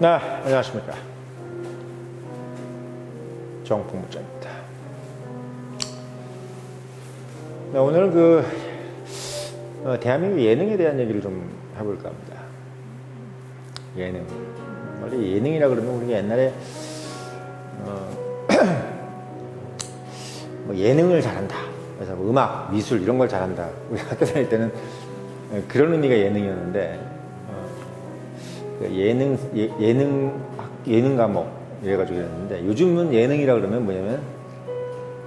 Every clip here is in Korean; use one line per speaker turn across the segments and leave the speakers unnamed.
네, 안녕하십니까. 정풍무자입니다. 네, 오늘 그, 어, 대한민국 예능에 대한 얘기를 좀 해볼까 합니다. 예능. 원래 예능이라 그러면 우리가 옛날에, 어, 뭐 예능을 잘한다. 그래서 뭐 음악, 미술 이런 걸 잘한다. 우리 학교 다닐 때는 그런 의미가 예능이었는데, 예능 예, 학- 예능 과목 이래가지고 그랬는데 요즘은 예능이라 그러면 뭐냐면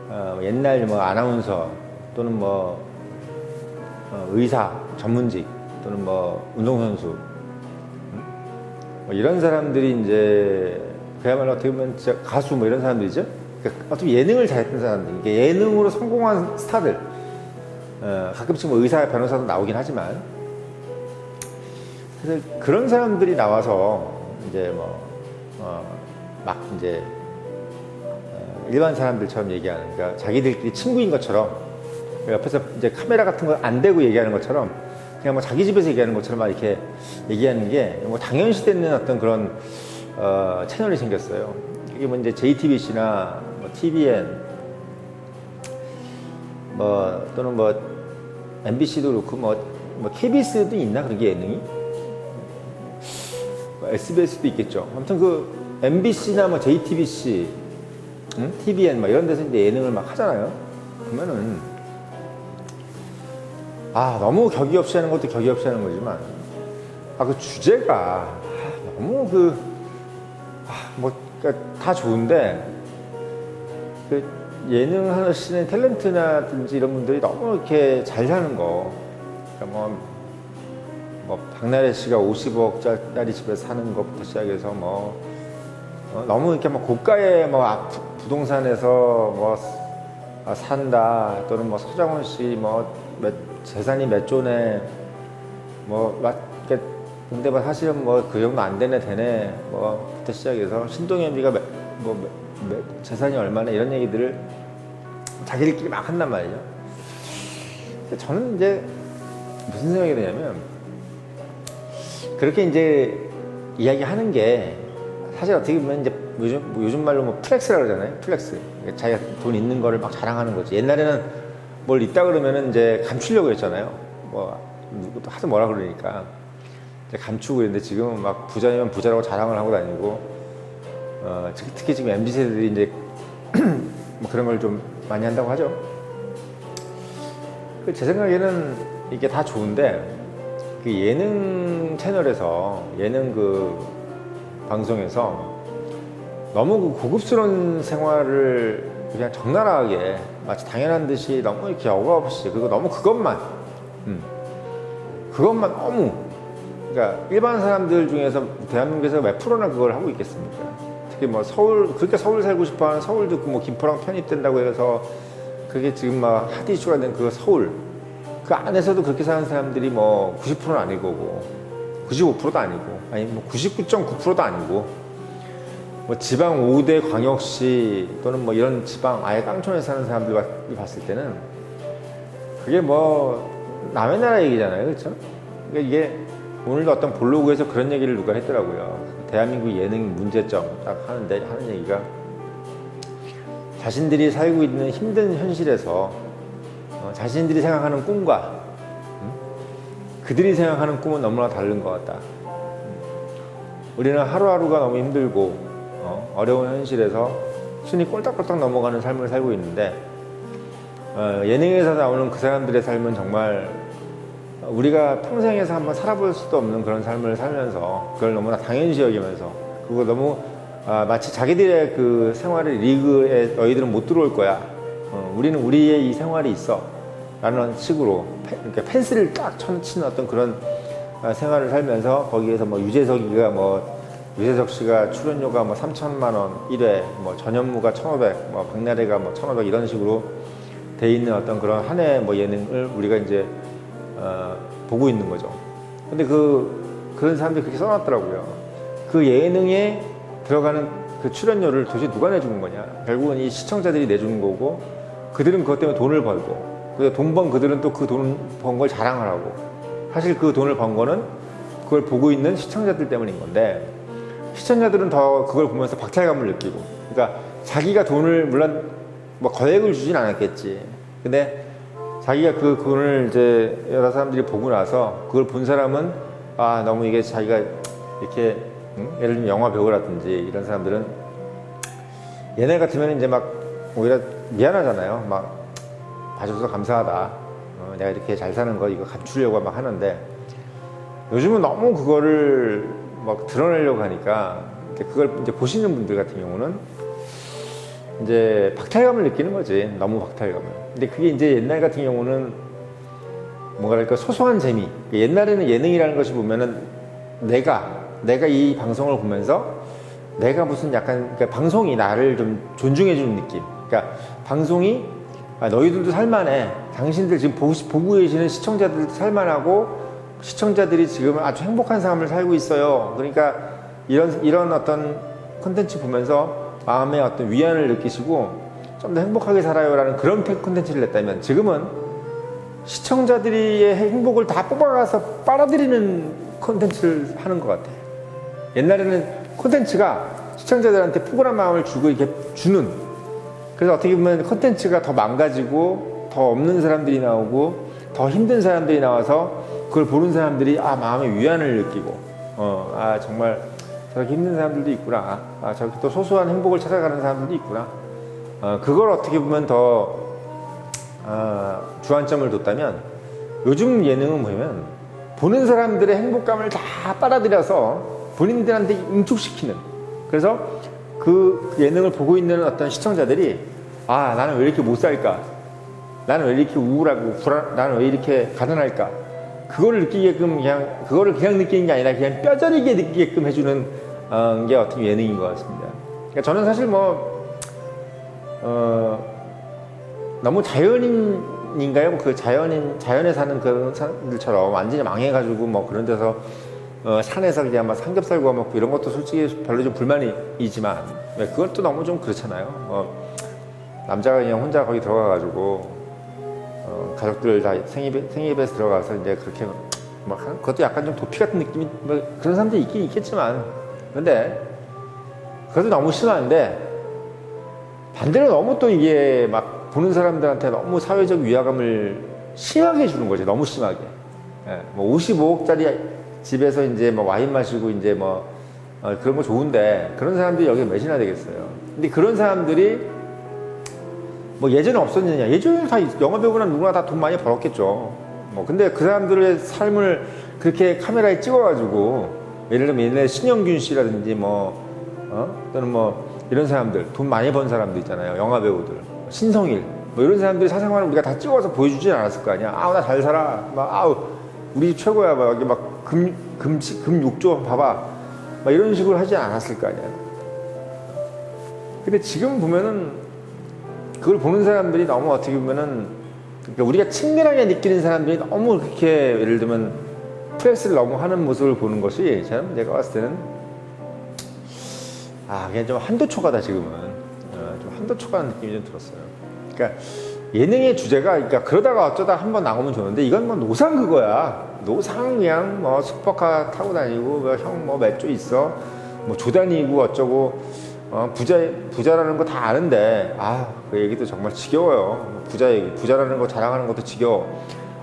어, 옛날 뭐 아나운서 또는 뭐 어, 의사 전문직 또는 뭐 운동선수 음? 뭐 이런 사람들이 이제 그야말로 어떻게 보면 진짜 가수 뭐 이런 사람들이죠. 그러니까 예능을 잘했던 사람들, 이게 예능으로 성공한 스타들. 어, 가끔씩 뭐 의사 변호사도 나오긴 하지만 그래서 그런 사람들이 나와서 이제 뭐, 어, 막 이제, 어, 일반 사람들처럼 얘기하는, 그러니까 자기들끼리 친구인 것처럼, 옆에서 이제 카메라 같은 거 안 대고 얘기하는 것처럼, 그냥 뭐 자기 집에서 얘기하는 것처럼 막 이렇게 얘기하는 게, 뭐 당연시 되는 어떤 그런, 어, 채널이 생겼어요. 이게 뭐 이제 JTBC나 뭐 TVN, 뭐, 또는 뭐, MBC도 그렇고, 뭐, 뭐 KBS도 있나? 그런 게 예능이? SBS도 있겠죠. 아무튼 그 MBC나 뭐 JTBC, 응? TVN 막 이런 데서 이제 예능을 막 하잖아요. 그러면은 아 너무 격이 없이 하는 것도 격이 없이 하는 거지만 아 그 주제가 아, 너무 그아뭐다 그러니까 좋은데 그 예능 하시는 탤런트나든지 이런 분들이 너무 이렇게 잘 사는 거 그러니까 뭐 뭐 박나래 씨가 50억짜리 집에 사는 것부터 시작해서 뭐 어, 너무 이렇게 뭐 고가의 뭐 아- 부- 부동산에서 뭐 아, 산다 또는 뭐 서장훈 씨뭐 재산이 몇 조네 뭐 막, 이렇게 근데 뭐 사실은 뭐 그 정도 안 되네 되네 뭐부터 시작해서 신동엽이가 몇- 뭐 몇- 몇- 재산이 얼마나 이런 얘기들을 자기들끼리 막 한단 말이죠. 저는 이제 무슨 생각이 드냐면 그렇게 이제 이야기하는 게 사실 어떻게 보면 이제 요즘, 요즘 말로 뭐 플렉스라 그러잖아요. 플렉스. 자기가 돈 있는 거를 막 자랑하는 거지. 옛날에는 뭘 있다 그러면은 이제 감추려고 했잖아요. 뭐 누구도 하도 뭐라 그러니까 감추고 있는데 지금은 막 부자면 부자라고 자랑을 하고 다니고 어, 특히, 지금 MZ 세대들이 이제 뭐 그런 걸 좀 많이 한다고 하죠. 그제 생각에는 이게 다 좋은데 그 예능 채널에서 예능 그 방송에서 너무 그 고급스러운 생활을 그냥 적나라하게 마치 당연한 듯이 너무 이렇게 어가 없이 그리고 너무 그것만 음, 그것만 너무 그러니까 일반 사람들 중에서 대한민국에서 몇 프로나 그걸 하고 있겠습니까? 특히 뭐 서울 그렇게 서울 살고 싶어하는 서울 듣고 뭐 김포랑 편입된다고 해서 그게 지금 막 핫 이슈가 된 그 서울 그 안에서도 그렇게 사는 사람들이 뭐 90%는 아닐 거고 95%도 아니고 아니 뭐 99.9%도 아니고 뭐 지방 5대 광역시 또는 뭐 이런 지방 아예 깡촌에 사는 사람들이 봤을 때는 그게 뭐 남의 나라 얘기잖아요 그렇죠? 그러니까 이게 오늘도 어떤 블로그에서 그런 얘기를 누가 했더라고요 대한민국 예능 문제점 딱 하는데 하는 얘기가 자신들이 살고 있는 힘든 현실에서 어, 자신들이 생각하는 꿈과 음? 그들이 생각하는 꿈은 너무나 다른 것 같다. 음. 우리는 하루하루가 너무 힘들고 어, 려운 현실에서 순위 꼴딱꼴딱 넘어가는 삶을 살고 있는데 어, 예능에서 나오는 그 사람들의 삶은 정말 우리가 평생에서 한번 살아볼 수도 없는 그런 삶을 살면서 그걸 너무나 당연시 여기면서 그거 너무 아, 마치 자기들의 그 생활의 리그에 너희들은 못 들어올 거야. 어, 우리는 우리의 이 생활이 있어. 라는 식으로 펜, 이렇게 펜스를 딱 쳐치는 어떤 그런 아, 생활을 살면서 거기에서 뭐 유재석이가 뭐 유재석 씨가 출연료가 뭐 3천만 원 1회, 뭐 전현무가 1,500, 뭐 박나래가 뭐 1,500 이런 식으로 돼 있는 어떤 그런 한 해 뭐 예능을 우리가 이제 어, 보고 있는 거죠. 근데 그 그런 사람들이 그렇게 써놨더라고요. 그 예능에 들어가는 그 출연료를 도대체 누가 내주는 거냐? 결국은 이 시청자들이 내주는 거고 그들은 그것 때문에 돈을 벌고 그래서 돈 번 그들은 또 그 돈 번 걸 자랑을 하고. 사실 그 돈을 번 거는 그걸 보고 있는 시청자들 때문인 건데 시청자들은 더 그걸 보면서 박탈감을 느끼고 그러니까 자기가 돈을 물론 뭐 거액을 주진 않았겠지. 근데 자기가 그 돈을 이제 여러 사람들이 보고 나서 그걸 본 사람은 아 너무 이게 자기가 이렇게 응? 예를 들면 영화 배우라든지 이런 사람들은 얘네 같으면 이제 막 오히려 미안하잖아요. 막 봐줘서 감사하다. 어, 내가 이렇게 잘 사는 거 이거 감추려고 막 하는데 요즘은 너무 그거를 막 드러내려고 하니까 그걸 이제 보시는 분들 같은 경우는 이제 박탈감을 느끼는 거지. 너무 박탈감을. 근데 그게 이제 옛날 같은 경우는 뭔가랄까 소소한 재미. 옛날에는 예능이라는 것이 보면은 내가 내가 이 방송을 보면서 내가 무슨 약간 그러니까 방송이 나를 좀 존중해 주는 느낌. 그러니까 방송이 아, 너희들도 살만해 당신들 지금 보고, 보고 계시는 시청자들도 살만하고 시청자들이 지금 아주 행복한 삶을 살고 있어요 그러니까 이런 이런 어떤 콘텐츠 보면서 마음의 어떤 위안을 느끼시고 좀 더 행복하게 살아요라는 그런 콘텐츠를 냈다면 지금은 시청자들의 행복을 다 뽑아가서 빨아들이는 콘텐츠를 하는 것 같아. 옛날에는 콘텐츠가 시청자들한테 푸근한 마음을 주고 이렇게 주는. 그래서 어떻게 보면 콘텐츠가 더 망가지고 더 없는 사람들이 나오고 더 힘든 사람들이 나와서 그걸 보는 사람들이 아 마음의 위안을 느끼고 어 아 정말 저렇게 힘든 사람들도 있구나. 아 저렇게 또 소소한 행복을 찾아가는 사람들도 있구나. 어, 그걸 어떻게 보면 더 아, 주안점을 뒀다면 요즘 예능은 보면 보는 사람들의 행복감을 다 빨아들여서 본인들한테 응축시키는 그래서 그 예능을 보고 있는 어떤 시청자들이 아 나는 왜 이렇게 못 살까 나는 왜 이렇게 우울하고 불안 나는 왜 이렇게 가난할까 그거를 느끼게끔 그냥 그거를 그냥 느끼는 게 아니라 그냥 뼈저리게 느끼게끔 해주는 어, 게 어떻게 예능인 것 같습니다. 그러니까 저는 사실 뭐 어, 너무 자연인인가요? 그 자연인 자연에 사는 그런 사람들처럼 완전히 망해가지고 뭐 그런 데서 어, 산에서 그냥 막 삼겹살 구워 먹고 이런 것도 솔직히 별로 좀 불만이지만 왜 그건 또 너무 좀 그렇잖아요. 어, 남자가 그냥 혼자 거기 들어가가지고 어, 가족들 다 생입에 생입에서 들어가서 이제 그렇게 막 한- 그것도 약간 좀 도피 같은 느낌이 뭐 그런 사람들이 있긴 있겠지만 근데 그것도 너무 심한데 반대로 너무 또 이게 막 보는 사람들한테 너무 사회적 위화감을 심하게 주는 거지 너무 심하게 예, 뭐 55억짜리 집에서 이제 뭐 와인 마시고 이제 뭐 어, 그런 거 좋은데 그런 사람들이 여기에 몇이나 되겠어요. 근데 그런 사람들이 뭐 예전에 없었느냐. 예전에 다 영화 배우나 누구나 다 돈 많이 벌었겠죠. 뭐 근데 그 사람들의 삶을 그렇게 카메라에 찍어가지고 예를 들면 옛날에 신영균 씨라든지 뭐 어? 또는 뭐 이런 사람들 돈 많이 번 사람들 있잖아요. 영화 배우들. 신성일. 뭐 이런 사람들이 사생활을 우리가 다 찍어서 보여주진 않았을 거 아니야. 아우 나 잘 살아. 막 아우 우리 집 최고야. 막 여기 막 금 금치 금 욕조 봐봐. 막 이런 식으로 하지 않았을 거 아니야. 근데 지금 보면은 그걸 보는 사람들이 너무 어떻게 보면은 그러니까 우리가 친근하게 느끼는 사람들이 너무 그렇게 예를 들면 프레스를 너무 하는 모습을 보는 것이 저는 내가 봤을 때는 아 그냥 좀 한도 초과다 지금은. 어, 좀 한도 초과한 느낌이 좀 들었어요. 그러니까 예능의 주제가 그러니까 그러다가 어쩌다 한 번 나오면 좋은데 이건 뭐 노상 그거야. 노상 그냥 뭐 슈퍼카 타고 다니고 뭐 형뭐 있어 뭐 조단이고 어쩌고 어, 부자 부자라는 거 다 아는데 아 그 얘기도 정말 지겨워요. 부자 얘기 부자라는 거 자랑하는 것도 지겨워.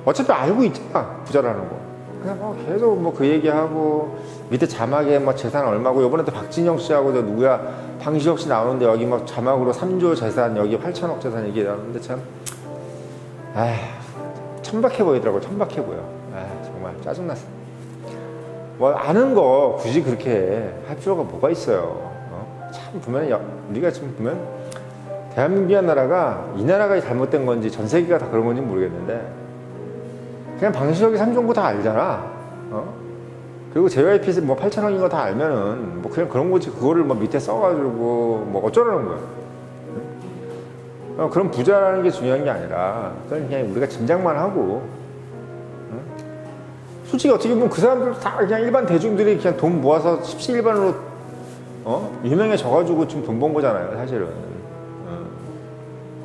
어차피 알고 있잖아 부자라는 거. 그냥 뭐 계속 뭐 그 얘기하고 밑에 자막에 뭐 재산 얼마고 요번에 또 박진영 씨하고 저 누구야 방시혁 씨 나오는데 여기 막 자막으로 3조 재산 여기 8천억 재산 얘기 나오는데 참 아, 천박해 보이더라고 천박해 보여. 아 정말 짜증났어. 뭐 아는 거 굳이 그렇게 할 필요가 뭐가 있어요. 어? 참 보면 여- 우리가 지금 보면 대한민국이란 나라가 이 나라가 잘못된 건지 전 세계가 다 그런 건지 모르겠는데 그냥 방시혁이 3종구 다 알잖아. 어? 그리고 JYP 뭐 8천억인 거 다 알면은 뭐 그냥 그런 거지 그거를 뭐 밑에 써가지고 뭐 어쩌라는 거야. 어, 그런 부자라는 게 중요한 게 아니라 그건 그냥 우리가 짐작만 하고 응? 솔직히 어떻게 보면 그 사람들 다 그냥 일반 대중들이 그냥 돈 모아서 십시일반으로 어? 유명해져가지고 지금 돈 번 거잖아요 사실은 어.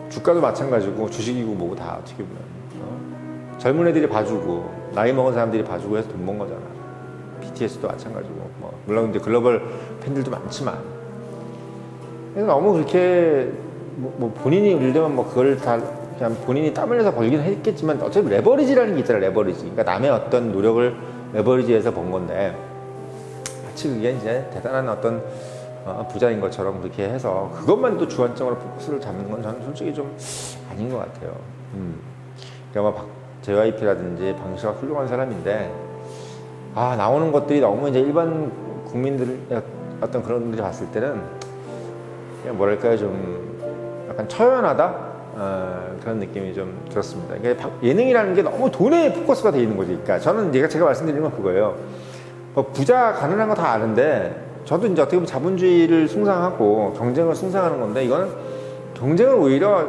주가도 마찬가지고 주식이고 뭐고 다 어떻게 보면 어? 젊은 애들이 봐주고 나이 먹은 사람들이 봐주고 해서 돈 번 거잖아 BTS도 마찬가지고 뭐 물론 이제 글로벌 팬들도 많지만 그래서 너무 그렇게 뭐, 뭐 본인이 울려면 뭐 그걸 다 그냥 본인이 땀 흘려서 벌긴 했겠지만 어차피 레버리지라는 게 있잖아요 레버리지 그러니까 남의 어떤 노력을 레버리지해서 번 건데 마치 그게 이제 대단한 어떤 어, 부자인 것처럼 그렇게 해서 그것만 또 주안점으로 포커스를 잡는 건 저는 솔직히 좀 아닌 것 같아요. 음. 그러니까 뭐 JYP라든지 방시가 훌륭한 사람인데 아 나오는 것들이 너무 이제 일반 국민들 어떤 그런 분들이 봤을 때는 그냥 뭐랄까요 좀 약간 처연하다 어, 그런 느낌이 좀 들었습니다. 그러니까 방- 예능이라는 게 너무 돈에 포커스가 돼 있는 거지. 그러니까 저는 제가 제가 말씀드리는 건 그거예요. 뭐 부자 가난한 거 다 아는데 저도 이제 어떻게 보면 자본주의를 숭상하고 경쟁을 숭상하는 건데 이거는 경쟁을 오히려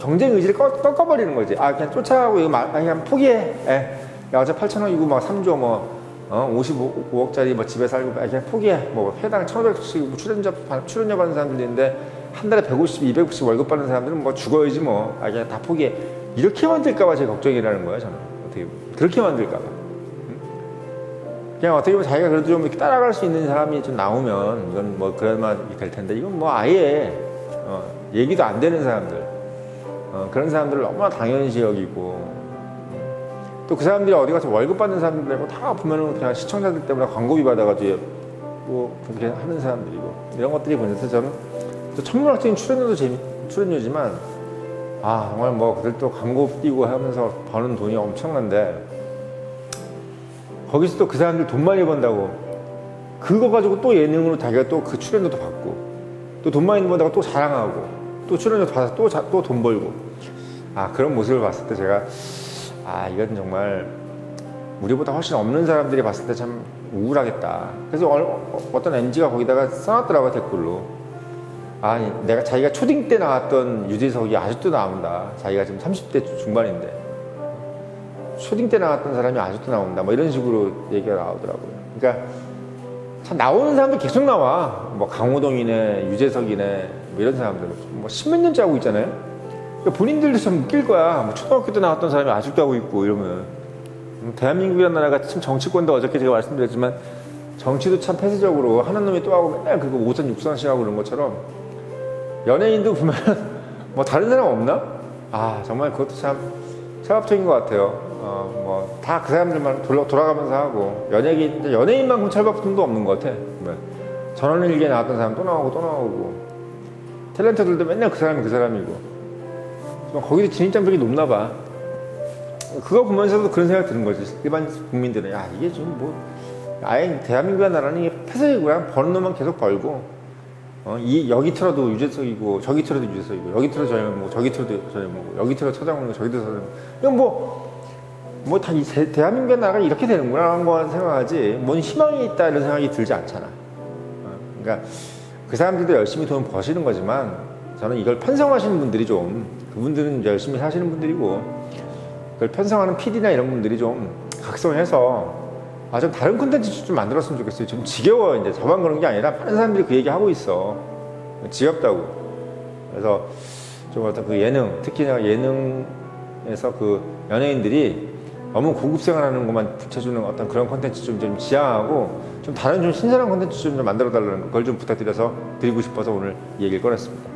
경쟁 의지를 꺾, 꺾어버리는 거지. 아 그냥 쫓아가고 이거 막, 아, 그냥 포기해. 에. 야 어제 8천 원이고 막 3조 뭐 어, 55억짜리 뭐 집에 살고 아, 그냥 포기해. 뭐 회당 1,500씩 출연료 받- 출연료 받는 사람들이 있는데 한 달에 150, 200씩 월급 받는 사람들은 뭐 죽어야지 뭐. 아 그냥 다 포기해. 이렇게 만들까봐 제 걱정이라는 거예요 저는 어떻게 보면. 그렇게 만들까봐. 그냥 어떻게 보면 자기가 그래도 좀 이렇게 따라갈 수 있는 사람이 좀 나오면 이건 뭐 그럴만 될 텐데 이건 뭐 아예 어, 얘기도 안 되는 사람들 어, 그런 사람들을 너무나 당연시 여기고 또 그 사람들이 어디 가서 월급 받는 사람들 말고 다 보면은 그냥 시청자들 때문에 광고비 받아가지고 뭐 그렇게 하는 사람들이고 이런 것들이 보면서 저는 또 천문학적인 출연료도 재미 출연료지만 아 정말 뭐 그들 또 광고 띄고 하면서 버는 돈이 엄청난데 거기서 또 그 사람들 돈 많이 번다고 그거 가지고 또 예능으로 자기가 또 그 출연료도 받고 또 돈 많이 번다고 또 자랑하고 또 출연료 받아서 또또돈 벌고 아 그런 모습을 봤을 때 제가 아 이건 정말 우리보다 훨씬 없는 사람들이 봤을 때 참 우울하겠다 그래서 어, 어떤 MG가 거기다가 써놨더라고요 댓글로 아 내가 자기가 초딩 때 나왔던 유재석이 아직도 나온다 자기가 지금 30대 중반인데 초딩 때 나왔던 사람이 아직도 나온다. 뭐 이런 식으로 얘기가 나오더라고요. 그러니까 참 나오는 사람들 계속 나와. 뭐 강호동이네, 유재석이네, 뭐 이런 사람들 뭐 십몇 년째 하고 있잖아요. 그러니까 본인들도 좀 웃길 거야. 뭐 초등학교 때 나왔던 사람이 아직도 하고 있고 이러면 음, 대한민국이라는 나라가 참 정치권도 어저께 제가 말씀드렸지만 정치도 참 폐쇄적으로 하는 놈이 또 하고 맨날 그거 오선 육선씩 하고 그런 것처럼 연예인도 보면 뭐 다른 사람 없나? 아 정말 그것도 참 철학적인 것 같아요. 어, 뭐, 다 그 사람들만 돌아, 돌아가면서 하고, 연예인, 연예인만큼 철밥통도 없는 것 같아. 뭐, 전원일기에 나왔던 사람 또 나오고 또 나오고, 탤런트들도 맨날 그 사람이 그 사람이고, 뭐 거기도 진입장벽이 높나 봐. 그거 보면서도 그런 생각 드는 거지. 일반 국민들은, 야, 이게 좀 뭐, 아예 대한민국이라는 나라는 이게 폐쇄이고요. 버는 놈만 계속 벌고, 어, 이, 여기 틀어도 유재석이고, 저기 틀어도 유재석이고, 여기 틀어 저형뭐 저기 틀어도 저형뭐 여기 틀어 처장훈이고, 저기 틀어 서장훈 이건 뭐, 뭐, 다 이 대한민국의 나라가 이렇게 되는구나 하는 거 생각하지, 뭔 희망이 있다 이런 생각이 들지 않잖아. 어, 그러니까 그 사람들도 열심히 돈 버시는 거지만, 저는 이걸 편성하시는 분들이 좀, 그분들은 열심히 사시는 분들이고, 그걸 편성하는 PD나 이런 분들이 좀 각성해서 아, 좀 다른 콘텐츠 좀 만들었으면 좋겠어요. 지금 지겨워. 이제 저만 그런 게 아니라 많은 사람들이 그 얘기 하고 있어. 지겹다고. 그래서 좀 어떤 그 예능, 특히나 예능에서 그 연예인들이 너무 고급 생활하는 것만 붙여주는 어떤 그런 콘텐츠 좀, 좀 지향하고 좀 다른 좀 신선한 콘텐츠 좀 만들어 달라는 걸 좀 부탁드려서 드리고 싶어서 오늘 이 얘기를 꺼냈습니다.